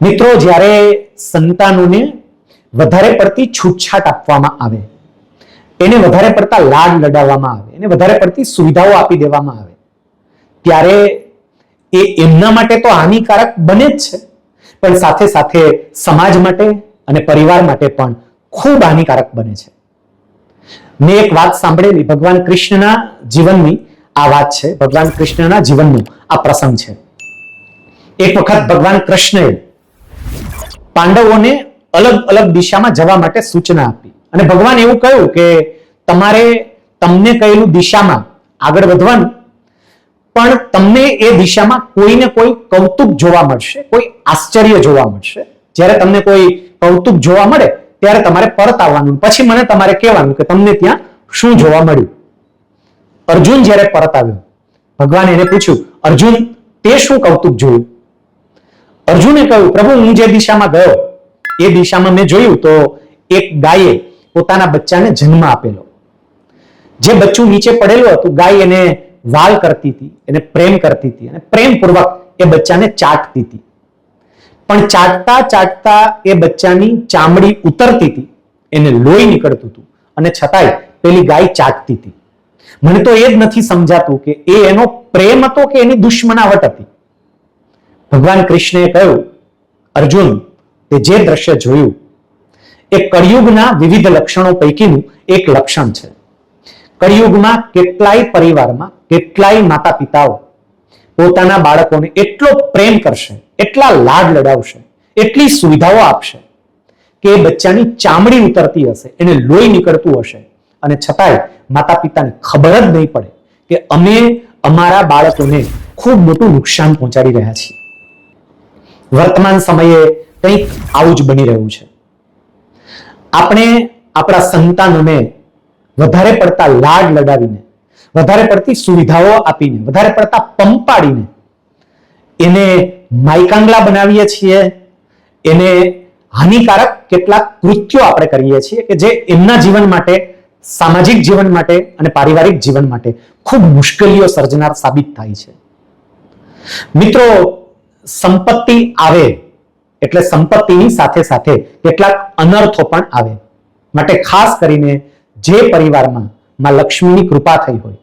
મિત્રો, જ્યારે સંતાનોને વધારે પડતી છૂટછાટ આપવામાં આવે, એને વધારે પડતા લાડ લડાવવામાં આવે, એને વધારે પડતી સુવિધાઓ આપી દેવામાં આવે, ત્યારે એ એમના માટે તો હાનિકારક બને જ છે. પણ સાથે સાથે સમાજ માટે અને પરિવાર માટે પણ ખૂબ હાનિકારક બને છે. મેં એક વાત સાંભળેલી, ભગવાન કૃષ્ણના જીવનની આ વાત છે. ભગવાન કૃષ્ણના જીવનનો આ પ્રસંગ છે. એક વખત ભગવાન કૃષ્ણએ પાંડવોને અલગ અલગ દિશામાં જવા માટે સૂચના આપી. અને ભગવાન એવું કહ્યું કે તમારે તમને કહેલું દિશામાં આગળ વધવાનું, પણ તમને એ દિશામાં કોઈને કોઈ કૌતુક જોવા મળશે, કોઈ આશ્ચર્ય જોવા મળશે. જ્યારે તમને કોઈ કૌતુક જોવા મળે, ત્યારે તમારે પરત આવવાનું. પછી મને તમારે કહેવાનું કે તમને ત્યાં શું જોવા મળ્યું? અર્જુન જ્યારે પરત આવ્યો, ભગવાન એને પૂછ્યું, અર્જુન, તે શું કૌતુક જોયું? અર્જુને કહ્યું, પ્રભુ, હું જે દિશામાં ગયો, એ દિશામાં મેં જોયું તો એક ગાયે પોતાના બચ્ચાને જન્મ આપેલો. જે બચ્ચું નીચે પડેલું હતું, ગાય એને વાલ કરતી હતી, એને પ્રેમ કરતી હતી, અને પ્રેમપૂર્વક એ બચ્ચાને ચાટતી હતી. પણ ચાટતા ચાટતા એ બચ્ચાની ચામડી ઉતરતી હતી, એને લોહી નીકળતું હતું, અને છતાંય પેલી ગાય ચાટતી હતી. મને તો એ જ નથી સમજાતું કે એ એનો પ્રેમ હતો કે એની દુશ્મનાવટ હતી. ભગવાન કૃષ્ણએ કહ્યું, અર્જુન, તે જે દ્રશ્ય જોયું, એ કળિયુગના વિવિધ લક્ષણો પૈકીનું એક લક્ષણ છે. કળિયુગમાં કેટલાય પરિવારમાં કેટલાય માતા પિતાઓ પોતાના બાળકોને એટલો પ્રેમ કરશે, એટલા લાડ લડાવશે, એટલી સુવિધાઓ આપશે કે બચ્ચાની ચામડી ઉતરતી હશે, એને લોહી નીકળતું હશે. અને છતાંય માતા પિતાને ખબર જ નહીં પડે કે અમે અમારા બાળકોને ખૂબ મોટું નુકસાન પહોંચાડી રહ્યા છીએ. વર્તમાન સમયે કંઈક આવું જ બની રહ્યું છે. આપણે આપણા સંતાનોને વધારે પડતા લાડ લડાવીને વધારે પડતી સુવિધાઓ આપીને, વધારે પડતા પંપાડીને, એને માયકાંગલા બનાવીએ છીએ, એને હાનિકારક કેટલાક કૃત્યો આપણે કરીએ છીએ કે જે એમના જીવન માટે, સામાજિક જીવન માટે અને પારિવારિક જીવન માટે ખૂબ મુશ્કેલીઓ સર્જનાર સાબિત થાય છે. મિત્રો સંપત્તિ આવે, એટલે સંપત્તિની સાથે સાથે કેટલાક અનર્થો પણ આવે. માટે ખાસ કરીને જે પરિવારમાં માં લક્ષ્મીની કૃપા થઈ હોય,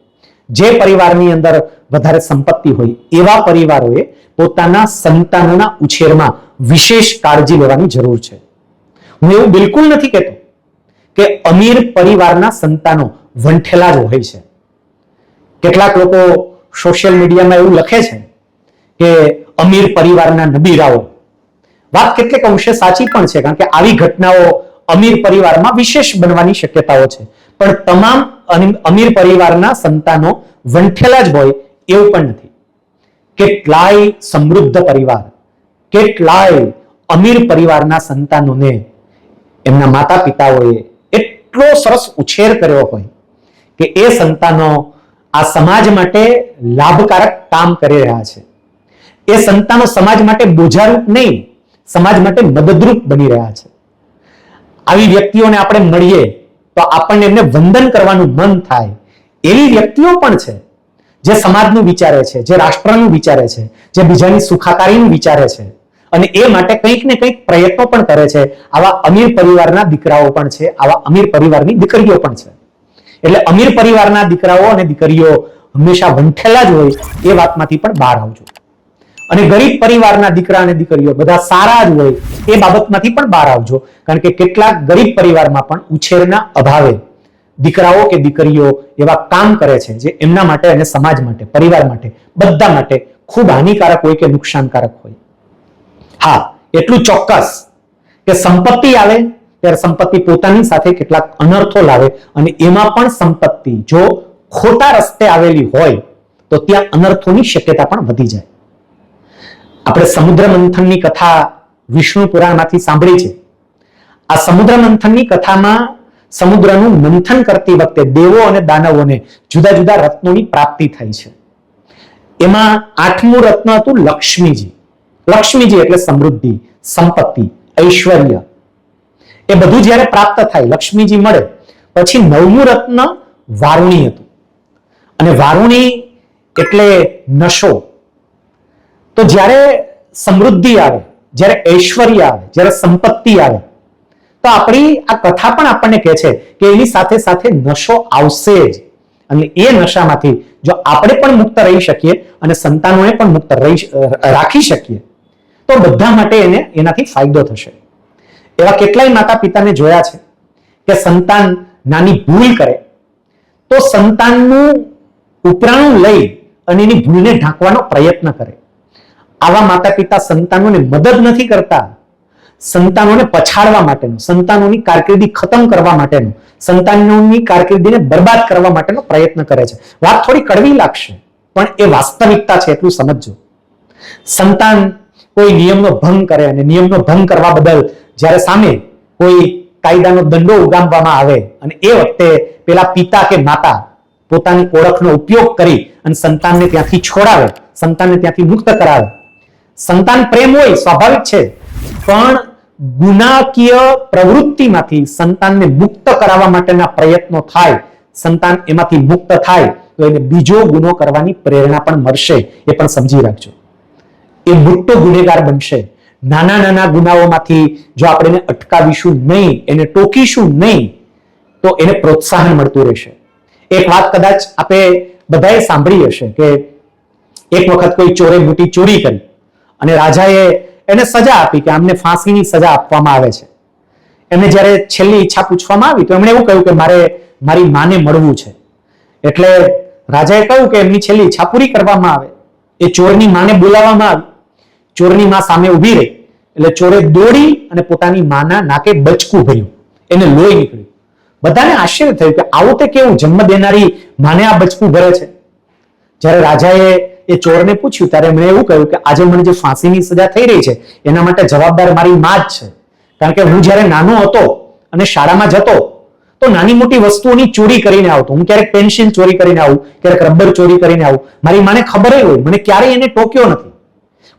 જે પરિવારની અંદર વધારે સંપત્તિ હોય, એવા પરિવારોએ પોતાના સંતાનોના ઉછેરમાં વિશેષ કાળજી લેવાની જરૂર છે. હું એવું બિલકુલ નથી કહેતો કે અમીર પરિવારના સંતાનો વંઠેલા જ હોય છે. કેટલાક લોકો સોશિયલ મીડિયામાં એવું લખે છે કે અમીર પરિવારના નબીરાઓ. વાત કેટલીક અંશે સાચી પણ છે, કારણ કે આવી ઘટનાઓ અમીર પરિવારમાં વિશેષ બનવાની શક્યતાઓ છે. પણ તમામ અમીર પરિવારના સંતાનો વંઠેલા જ હોય એવું પણ નથી. કેટલાય સમૃદ્ધ પરિવાર, કેટલાય અમીર પરિવારના સંતાનોને એમના માતા પિતાઓએ એટલો સરસ ઉછેર કર્યો હોય કે એ સંતાનો આ સમાજ માટે લાભકારક કામ કરી રહ્યા છે. એ સંતાનો સમાજ માટે બોજારૂપ નહીં, સમાજ માટે મદદરૂપ બની રહ્યા છે. આવી વ્યક્તિઓને આપણે મળીએ તો આપણને એમને વંદન કરવાનું મન થાય. એવી વ્યક્તિઓ પણ છે જે સમાજનું વિચારે છે, જે રાષ્ટ્રનું વિચારે છે, જે બીજાની સુખાકારીનું વિચારે છે. અને એ માટે કંઈક ને કંઈક પ્રયત્નો પણ કરે છે. આવા અમીર પરિવારના દીકરાઓ પણ છે, આવા અમીર પરિવારની દીકરીઓ પણ છે. એટલે અમીર પરિવારના દીકરાઓ અને દીકરીઓ હંમેશા વંઠેલા જ હોય એ વાતમાંથી પણ બહાર આવજો. અને ગરીબ પરિવારના દીકરા અને દીકરીઓ બધા સારા જ હોય એ બાબતમાંથી પણ બહાર આવજો. કારણ કે કેટલાક ગરીબ પરિવારમાં પણ ઉછેરના અભાવે દીકરાઓ કે દીકરીઓ એવા કામ કરે છે જે એમના માટે અને સમાજ માટે, પરિવાર માટે, બધા માટે ખૂબ હાનિકારક હોય કે નુકસાનકારક હોય. હા, એટલું ચોક્કસ કે સંપત્તિ આવે ત્યારે સંપત્તિ પોતાની સાથે કેટલાક અનર્થો લાવે અને એમાં પણ સંપત્તિ જો ખોટા રસ્તે આવેલી હોય તો ત્યાં અનર્થોની શક્યતા પણ વધી જાય. આપણે સમુદ્ર મંથનની કથા વિષ્ણુ પુરાણમાંથી સાંભળી છે. આ સમુદ્ર મંથનની કથામાં સમુદ્રનું મંથન કરતી વખતે દેવો અને દાનવોને જુદા જુદા રત્નોની પ્રાપ્તિ થઈ છે. એમાં આઠમું રત્ન હતું લક્ષ્મીજી. લક્ષ્મીજી એટલે સમૃદ્ધિ, સંપત્તિ, ઐશ્વર્ય. એ બધું જ્યારે પ્રાપ્ત થાય, લક્ષ્મીજી મળે, પછી નવમું રત્ન વારુણી હતું. અને વારુણી એટલે નશો. તો જ્યારે સમૃદ્ધિ આવે, જ્યારે ઐશ્વર્ય આવે, જ્યારે સંપત્તિ આવે, તો આપણી આ કથા પણ આપણને કહે છે કે એની સાથે સાથે નશો આવશે જ. અને એ નશામાંથી જો આપણે પણ મુક્ત રહી શકીએ અને સંતાનોને પણ મુક્ત રહી રાખી શકીએ, તો બધા માટે એને એનાથી ફાયદો થશે. એવા કેટલાય માતા પિતાને જોયા છે કે સંતાન નાની ભૂલ કરે, તો સંતાનનું ઉપરાણું લઈ અને એની ભૂલને ઢાંકવાનો પ્રયત્ન કરે. આવા માતા પિતા સંતાનોને મદદ નથી કરતા. સંતાનોને પછાડવા માટેનો, સંતાનોની કારકિર્દી ખતમ કરવા માટેનો, સંતાનોની કારકિર્દીને બરબાદ કરવા માટેનો પ્રયત્ન કરે છે. વાત થોડી કડવી લાગશે, પણ એ વાસ્તવિકતા છે એટલું સમજજો. સંતાન કોઈ નિયમનો ભંગ કરે અને નિયમનો ભંગ કરવા બદલ જ્યારે સામે કોઈ કાયદાનો દંડો ઉગામવામાં આવે અને એ વખતે પેલા પિતા કે માતા પોતાની ઓળખનો ઉપયોગ કરી અને સંતાનને ત્યાંથી છોડાવે, સંતાનને ત્યાંથી મુક્ત કરાવે સંતાન પ્રેમ હોય, સ્વાભાવિક છે. પણ ગુનાકીય પ્રવૃત્તિમાંથી સંતાનને મુક્ત કરાવવા માટેના પ્રયત્નો થાય, સંતાન એમાંથી મુક્ત થાય, તો એને બીજો ગુનો કરવાની પ્રેરણા પણ મળશે, એ પણ સમજી રાખજો. એ મોટો ગુનેગાર બનશે. નાના નાના ગુનાઓમાંથી જો આપણે એને અટકાવીશું નહીં, એને ટોકીશું નહીં, તો એને પ્રોત્સાહન મળતું રહેશે. એક વાત કદાચ આપણે બધાએ સાંભળી હશે કે એક વખત કોઈ ચોરે મોટી ચોરી કરી. અને રાજાએ એને સજા આપી કે આમને ફાંસીની સજા આપવામાં આવે છે. એમને જ્યારે છેલ્લી ઈચ્છા પૂછવામાં આવી તો એમણે એવું કહ્યું કે મારે, મારી માને મળવું છે. એટલે રાજાએ કહ્યું કે એમની છેલ્લી ઈચ્છા પૂરી કરવામાં આવે. એ ચોરની માને બોલાવવામાં આવી. ચોરની માં સામે ઊભી રહી. એટલે ચોરે દોડી અને પોતાની માના નાકે બચકું ભર્યું. એને લોહી નીકળ્યું. બધાને આશ્ચર્ય થયું કે આવું તે કેવું જન્મ દેનારી માને આ બચકું ભરે છે. જ્યારે રાજાએ એ ચોરને પૂછ્યું, ત્યારે એમણે એવું કહ્યું કે આજે મને જે ફાંસીની સજા થઈ રહી છે, એના માટે જવાબદાર મારી માં જ છે. કારણ કે હું જ્યારે નાનો હતો અને શાળામાં જતો, તો નાની મોટી વસ્તુઓની ચોરી કરીને આવતો. હું ક્યારેક પેન્સિલ ચોરી કરીને આવું, ક્યારેક રબર ચોરી કરીને આવું. મારી માને ખબર હોય, મને ક્યારેય એને ટોક્યો નથી.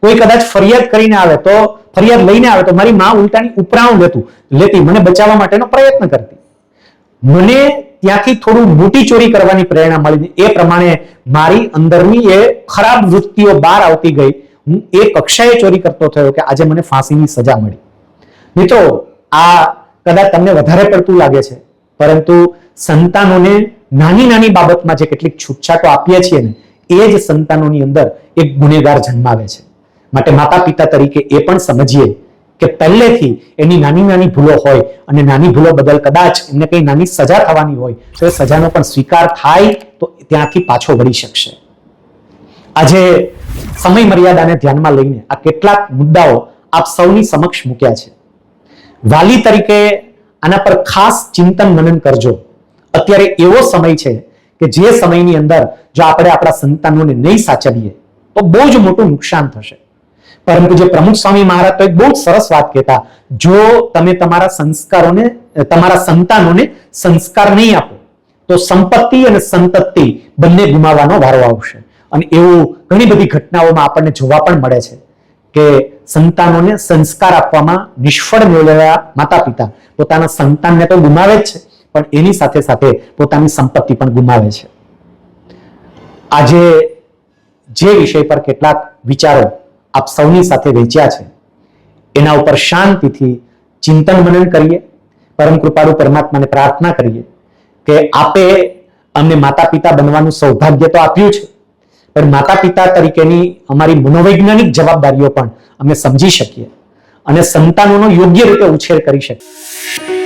કોઈ કદાચ ફરિયાદ કરીને આવે તો, ફરિયાદ લઈને આવે તો મારી માં ઉલટાની ઉપરાણું લેતું લેતી મને બચાવવા માટેનો પ્રયત્ન કરતી. મને ત્યાંથી થોડું મોટી ચોરી કરવાની પ્રેરણા મળી એ પ્રમાણે મારી અંદરની એ ખરાબ વૃત્તિઓ બહાર આવતી ગઈ. હું એ કક્ષાએ ચોરી કરતો થયો કે આજે મને ફાંસીની સજા મળી. મિત્રો, આ કદાચ તમને વધારે પડતું લાગે છે, પરંતુ સંતાનોને નાની નાની બાબતમાં જે કેટલીક છૂટછાટો આપીએ છીએ ને, એ જ સંતાનોની અંદર એક ગુનેગાર જન્માવે છે. માટે માતા પિતા તરીકે એ પણ સમજીએ કે પહેલેથી એની નાની નાની ભૂલો હોય અને નાની ભૂલો બદલ કદાચ એમને કઈ નાની સજા થવાની હોય, તો એ સજાનો પણ સ્વીકાર થાય તો ત્યાંથી પાછો વળી શકશે. આજે સમય મર્યાદાને ધ્યાનમાં લઈને આ કેટલાક મુદ્દાઓ આપ સૌની સમક્ષ મૂક્યા છે. વાલી તરીકે આના પર ખાસ ચિંતન મનન કરજો. અત્યારે એવો સમય છે કે જે સમયની અંદર જો આપણે આપણા સંતાનોને નહીં સાચવીએ, તો બહુ જ મોટું નુકસાન થશે. પરંતુ જે પ્રમુખ સ્વામી મહારાજ તો એક બહુ સરસ વાત કહેતા, જો તમે તમારા સંસ્કારોને, તમારા સંતાનોને સંસ્કાર નહીં આપો, તો સંપત્તિ અને સંતતિ બંને ગુમાવવાનો વારો આવશે. અને એવું ઘણી બધી ઘટનાઓમાં આપણને જોવા પણ મળે છે કે સંતાનોને સંસ્કાર આપવામાં નિષ્ફળ નીવડેલા માતા પિતા પોતાના સંતાનને તો ગુમાવે જ છે, પણ એની સાથે સાથે પોતાની સંપત્તિ પણ ગુમાવે છે. આજે જે વિષય પર કેટલાક વિચારો આપ સૌની સાથે વહેંચ્યા છે. એના ઉપર શાંતિથી ચિંતન મનન કરીએ, પરમ કૃપાળુ પરમાત્માને પ્રાર્થના કરીએ કે આપે અમને માતા પિતા બનવાનું સૌભાગ્ય તો આપ્યું છે, પણ માતા પિતા તરીકેની અમારી મનોવૈજ્ઞાનિક જવાબદારીઓ પણ અમે સમજી શકીએ અને સંતાનોનો યોગ્ય રીતે ઉછેર કરી શકીએ.